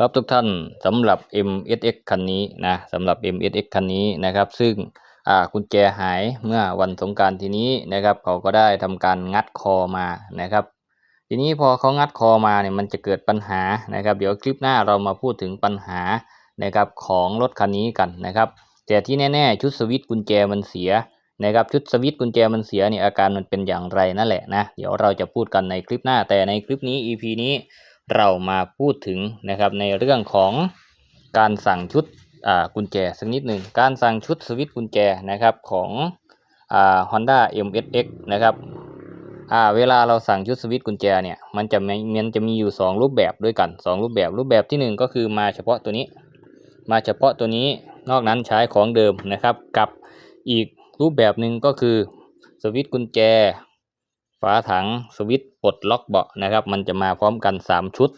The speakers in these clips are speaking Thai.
ครับทุกท่านสำหรับ MSX คันนี้นะสำหรับ MSX คันนี้นะครับ ซึ่งอ่ากุญแจหายเมื่อวันสงการทีนี้นะครับ เขาก็ได้ทำการงัดคอมานะครับ ทีนี้พอเขางัดคอมาเนี่ยมันจะเกิดปัญหานะครับ เดี๋ยวคลิปหน้าเรามาพูดถึงปัญหานะครับของรถคันนี้กันนะครับแต่ที่แน่ๆชุดสวิตช์กุญแจมันเสียนะครับชุดสวิตช์กุญแจมันเสียเนี่ยอาการมันเป็นอย่างไรนั่นแหละนะเดี๋ยวเราจะพูดกันในคลิปหน้าแต่ในคลิปนี้ EP นี้ เรามาพูดถึงนะครับในเรื่องของการสั่งชุดกุญแจสักนิดหนึ่งการสั่งชุดสวิตช์กุญแจนะครับของฮอ่า Honda MSX นะครับเวลาเราสั่งชุดสวิตช์กุญแจเนี่ยมันจะมีมันจะมีอยู่ 2 รูปแบบด้วยกัน 2 รูปแบบรูปแบบทีหนึ่1 ก็คือมาเฉพาะตัวนี้ มาเฉพาะตัวนี้นอกนั้นใช้ของเดิมนะครับกับอีกรูปแบบหนึ่งก็คือสวิตช์กุญแจ ฝาถังสวิตช์ ดล็อกเบาะนะครับ มันจะมาพร้อมกัน 3 ชุด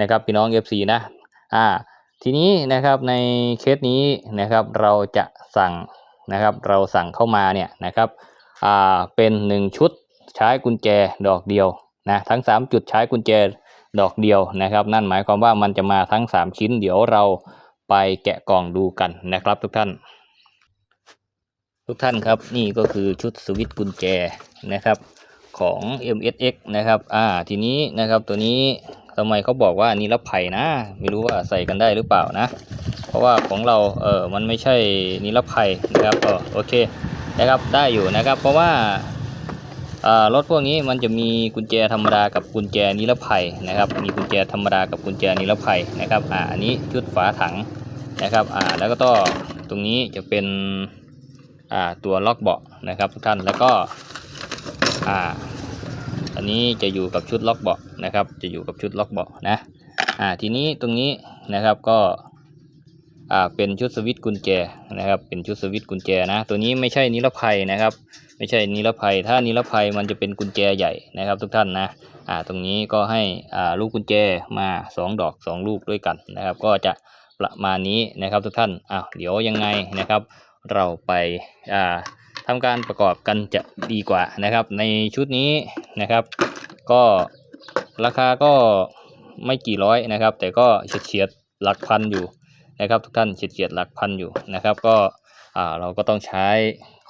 นะครับพี่น้อง FC นะอ่าทีนี้นะครับในเคสนี้นะครับเราจะสั่งนะครับเราสั่งเข้ามาเนี่ยนะครับอ่าเป็น 1 ชุดใช้กุญแจดอกเดียวนะทั้ง 3 จุดใช้กุญแจดอกเดียวนะครับ นั่นหมายความว่ามันจะมาทั้ง 3 ชิ้น เดี๋ยวเราไปแกะกล่องดูกันนะครับทุกท่าน ทุกท่านครับนี่ก็คือชุดสวิตช์กุญแจนะครับ ของ MSX นะครับอ่าทีนี้นะครับตัวนี้ทำไมเขาบอกว่านิรภัยนะ ไม่รู้ว่าใส่กันได้หรือเปล่านะ เพราะว่าของเราเออมันไม่ใช่นิรภัยนะครับก็โอเคนะครับได้อยู่นะครับ เพราะว่าอ่ารถพวกนี้มันจะมีกุญแจธรรมดากับกุญแจนิรภัยนะครับ มีกุญแจธรรมดากับกุญแจนิรภัยนะครับอ่าอันนี้ชุดฝาถังนะครับอ่าแล้วก็ต่อตรงนี้จะเป็นอ่าตัวล็อกเบาะนะครับทุกท่านแล้วก็อ่า อันนี้จะอยู่กับชุดล็อกเบาะนะครับ จะอยู่กับชุดล็อกเบาะนะอ่าทีนี้ตรงนี้นะครับก็อ่าเป็นชุดสวิตช์กุญแจนะครับ เป็นชุดสวิตช์กุญแจนะ ตัวนี้ไม่ใช่นิรภัยนะครับ ไม่ใช่นิรภัย ถ้านิรภัยมันจะเป็นกุญแจใหญ่นะครับ ทุกท่านนะอ่าตรงนี้ก็ให้อ่าลูกกุญแจมา 2 ดอก 2 ลูกด้วยกันนะครับ ก็จะประมาณนี้นะครับทุกท่านอ้าวเดี๋ยวยังไงนะครับ เราไปอ่าทำการประกอบกันจะดีกว่านะครับ ในชุดนี้ นะครับ ก็ราคาก็ไม่กี่ร้อยนะครับ แต่ก็เฉียดเฉียดๆหลักพันอยู่นะครับทุกท่านเฉียดเฉียดๆหลักพันอยู่นะครับ ก็อ่าเราก็ต้องใช้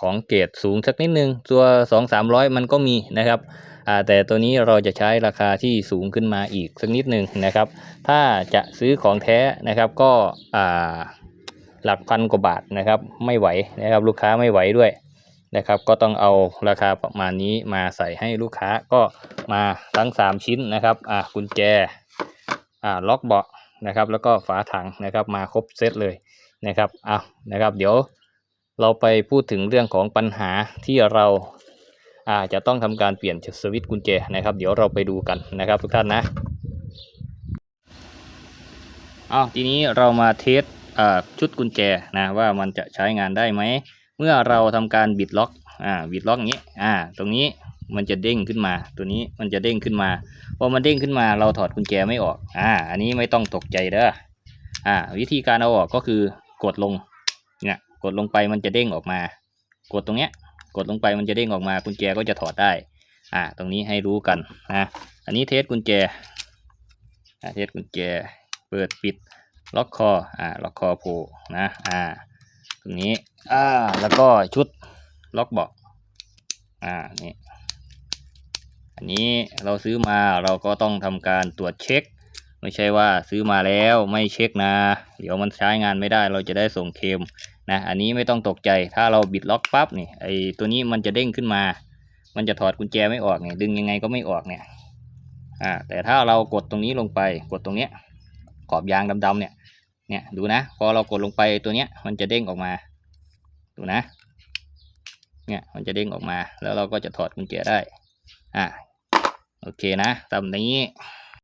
ของเกรดสูงสักนิดนึงตัวสองสามร้อยมันก็มีนะครับอ่าแต่ตัวนี้เราจะใช้ราคาที่สูงขึ้นมาอีกสักนิดนึงนะครับ ถ้าจะซื้อของแท้นะครับก็อ่าหลักพันกว่าบาทนะครับ ไม่ไหวนะครับลูกค้าไม่ไหวด้วย นะครับ ก็ต้องเอาราคาประมาณนี้มาใส่ให้ลูกค้าก็มาทั้ง 3 ชิ้นนะครับอ่ากุญแจอ่าล็อกเบาะนะครับ แล้วก็ฝาถังนะครับมาครบเซตเลยนะครับอะนะครับ เดี๋ยวเราไปพูดถึงเรื่องของปัญหาที่เราอ่าจะต้องทำการเปลี่ยนสวิตช์กุญแจนะครับ เดี๋ยวเราไปดูกันนะครับทุกท่านนะอ้าวทีนี้เรามาเทสอ่าชุดกุญแจนะว่ามันจะใช้งานได้ไหม เมื่อเราทำการบิดล็อกอ่าบิดล็อกอย่างนี้อ่าตรงนี้มันจะเด้งขึ้นมา ตัวนี้มันจะเด้งขึ้นมาพอมันเด้งขึ้นมาเราถอดกุญแจไม่ออกอ่าอันนี้ไม่ต้องตกใจเด้ออ่าวิธีการเอาออกก็คือกดลงเนี่ยกดลงไปมันจะเด้งออกมา กดตรงเนี้ยกดลงไปมันจะเด้งออกมากุญแจก็จะถอดได้อ่าตรงนี้ให้รู้กันนะอันนี้เทสกุญแจอ่าเทสกุญแจเปิดปิดล็อกคออ่าล็อกคอโผล่นะอ่าตรงนี้ อ่า แล้วก็ชุดล็อกเบาะอ่า นี่ อันนี้เราซื้อมาเราก็ต้องทำการตรวจเช็ค ไม่ใช่ว่าซื้อมาแล้วไม่เช็คนะ เดี๋ยวมันใช้งานไม่ได้เราจะได้ส่งเคมนะ อันนี้ไม่ต้องตกใจ ถ้าเราบิดล็อกปั๊บนี่ไอตัวนี้มันจะเด้งขึ้นมา มันจะถอดกุญแจไม่ออกเนี่ยดึงยังไงก็ไม่ออกเนี่ย อ่า แต่ถ้าเรากดตรงนี้ลงไป กดตรงเนี้ย ขอบยางดำๆเนี่ย เนี่ย ดูนะ พอเรากดลงไปตัวเนี้ย มันจะเด้งออกมา ดูนะ เนี่ยมันจะเด้งออกมา แล้วเราก็จะถอดกุญแจได้ อ่า โอเคนะตามนี้